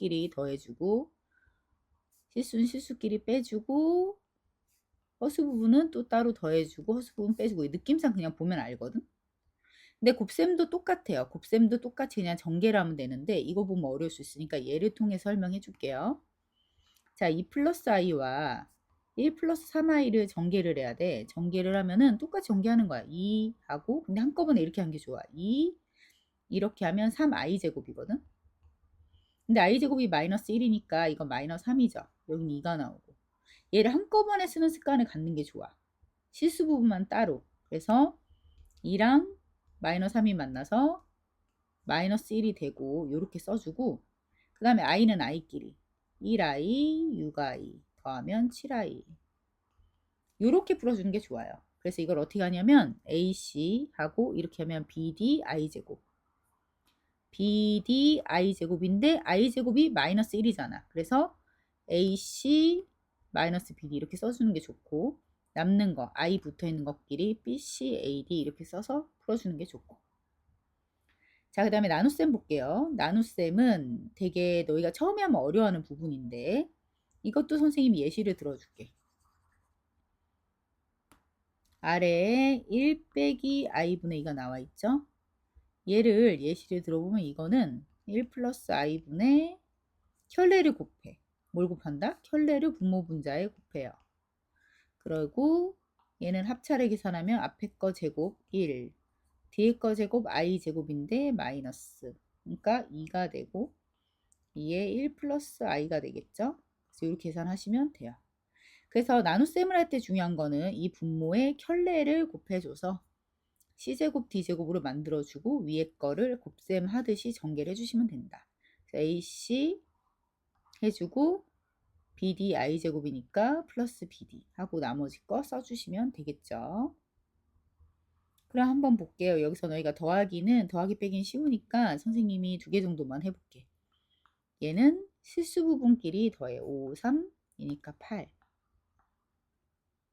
실수끼리 더해주고 실수는 실수끼리 빼주고 허수 부분은 또 따로 더해주고 허수 부분 빼주고 느낌상 그냥 보면 알거든. 근데 곱셈도 똑같아요. 곱셈도 똑같이 그냥 전개를 하면 되는데 이거 보면 어려울 수 있으니까 예를 통해 설명해 줄게요. 자, 2 플러스 i와 1 플러스 3i를 전개를 해야 돼. 전개를 하면은 똑같이 전개하는 거야. 2 하고 근데 한꺼번에 이렇게 하는 게 좋아. 2 이렇게 하면 3i 제곱이거든. 근데 i 제곱이 마이너스 1이니까 이건 마이너스 3이죠. 여기는 2가 나오고. 얘를 한꺼번에 쓰는 습관을 갖는 게 좋아. 실수 부분만 따로. 그래서 2랑 마이너스 3이 만나서 마이너스 1이 되고 이렇게 써주고 그 다음에 i는 i끼리 1i, 6i 더하면 7i 이렇게 풀어주는 게 좋아요. 그래서 이걸 어떻게 하냐면 ac 하고 이렇게 하면 bd i제곱 bd i제곱인데 i제곱이 마이너스 1이잖아. 그래서 ac 마이너스 bd 이렇게 써주는 게 좋고 남는 거 i 붙어 있는 것끼리 bc ad 이렇게 써서 풀어주는 게 좋고 자, 그 다음에 나눗셈 볼게요. 나눗셈은 되게 너희가 처음에 하면 어려워하는 부분인데 이것도 선생님이 예시를 들어줄게. 아래에 1 빼기 i분의 2가 나와 있죠? 얘를 예시를 들어보면 이거는 1 플러스 i분의 켤레를 곱해. 뭘 곱한다? 켤레를 분모 분자에 곱해요. 그리고 얘는 합차를 계산하면 앞에 거 제곱 1, 뒤에 거 제곱 i 제곱인데 마이너스 그러니까 2가 되고 2에 1 플러스 i가 되겠죠. 그래서 이렇게 계산하시면 돼요. 그래서 나눗셈을 할 때 중요한 거는 이 분모의 켤레를 곱해줘서 c제곱 d제곱으로 만들어주고 위에 거를 곱셈 하듯이 전개를 해주시면 된다. ac 해주고 bd i제곱이니까 플러스 bd 하고 나머지 거 써주시면 되겠죠. 그럼 한번 볼게요. 여기서 너희가 더하기는 더하기 빼긴 쉬우니까 선생님이 두 개 정도만 해볼게. 얘는 실수 부분끼리 더해 5, 3이니까 8.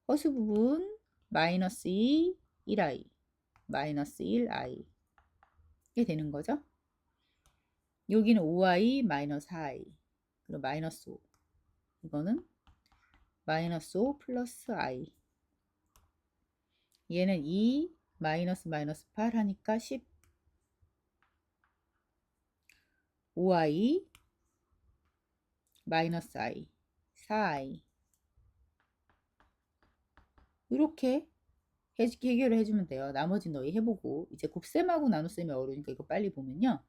허수 부분 마이너스 2, 1i 마이너스 1i 이게 되는 거죠. 여기는 5i 마이너스 4i 그리고 마이너스 5 이거는 마이너스 5 플러스 i. 얘는 2 마이너스 마이너스 8 하니까 10 5i 마이너스 i. 4i 이렇게 해결을 해주면 돼요. 나머지 너희 해보고 이제 곱셈하고 나눗셈이 어려우니까 이거 빨리 보면요.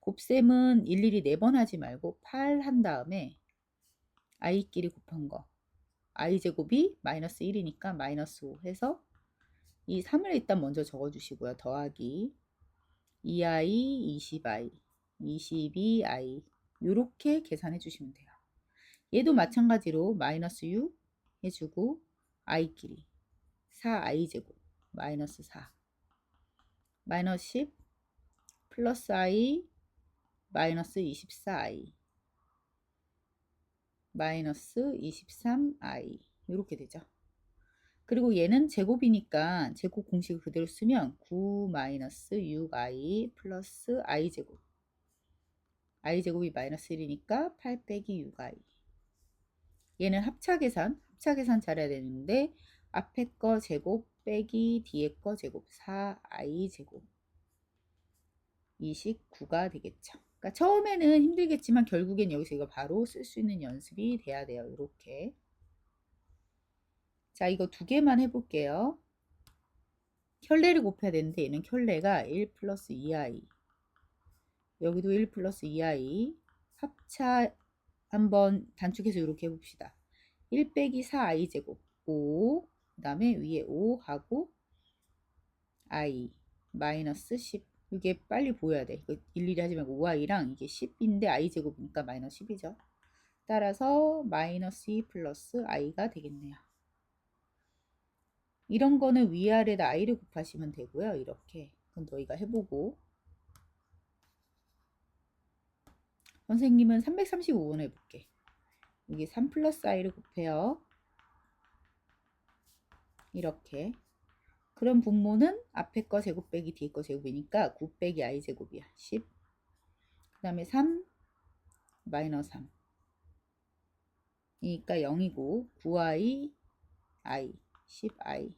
곱셈은 일일이 4번 하지 말고 8 한 다음에 i끼리 곱한 거 i제곱이 마이너스 1이니까 마이너스 5 해서 이 3을 일단 먼저 적어주시고요. 더하기 2i, 20i, 22i 이렇게 계산해 주시면 돼요. 얘도 마찬가지로 마이너스 6 해주고 i끼리 4i 제곱 마이너스 4 마이너스 10 플러스 i 마이너스 24i 마이너스 23i 이렇게 되죠. 그리고 얘는 제곱이니까 제곱 공식을 그대로 쓰면 9 마이너스 6i 플러스 i 제곱. i 제곱이 마이너스 1이니까 8 빼기 6i 얘는 합차 계산 합차 계산 잘해야 되는데 앞에 거 제곱 빼기 뒤에 거 제곱 4i 제곱 29가 되겠죠. 그러니까 처음에는 힘들겠지만 결국엔 여기서 이거 바로 쓸 수 있는 연습이 돼야 돼요. 이렇게. 자, 이거 두 개만 해볼게요. 켤레를 곱해야 되는데 얘는 켤레가 1 플러스 2i 여기도 1 플러스 2i 합차 한번 단축해서 이렇게 해봅시다. 1 빼기 4i 제곱 5 그 다음에 위에 5 하고 i 마이너스 10 이게 빨리 보여야 돼. 이거 일일이 하지 말고 5i랑 이게 10인데 i 제곱이니까 마이너스 10이죠. 따라서 마이너스 2 플러스 i가 되겠네요. 이런 거는 위아래다 i를 곱하시면 되고요. 이렇게. 그럼 너희가 해보고 선생님은 335번 해볼게. 여기 3 플러스 i를 곱해요. 이렇게. 그럼 분모는 앞에 거 제곱 빼기 뒤에 거 제곱이니까 9 빼기 i 제곱이야. 10. 그 다음에 3 마이너스 3. 이니까 0이고 9i i 10i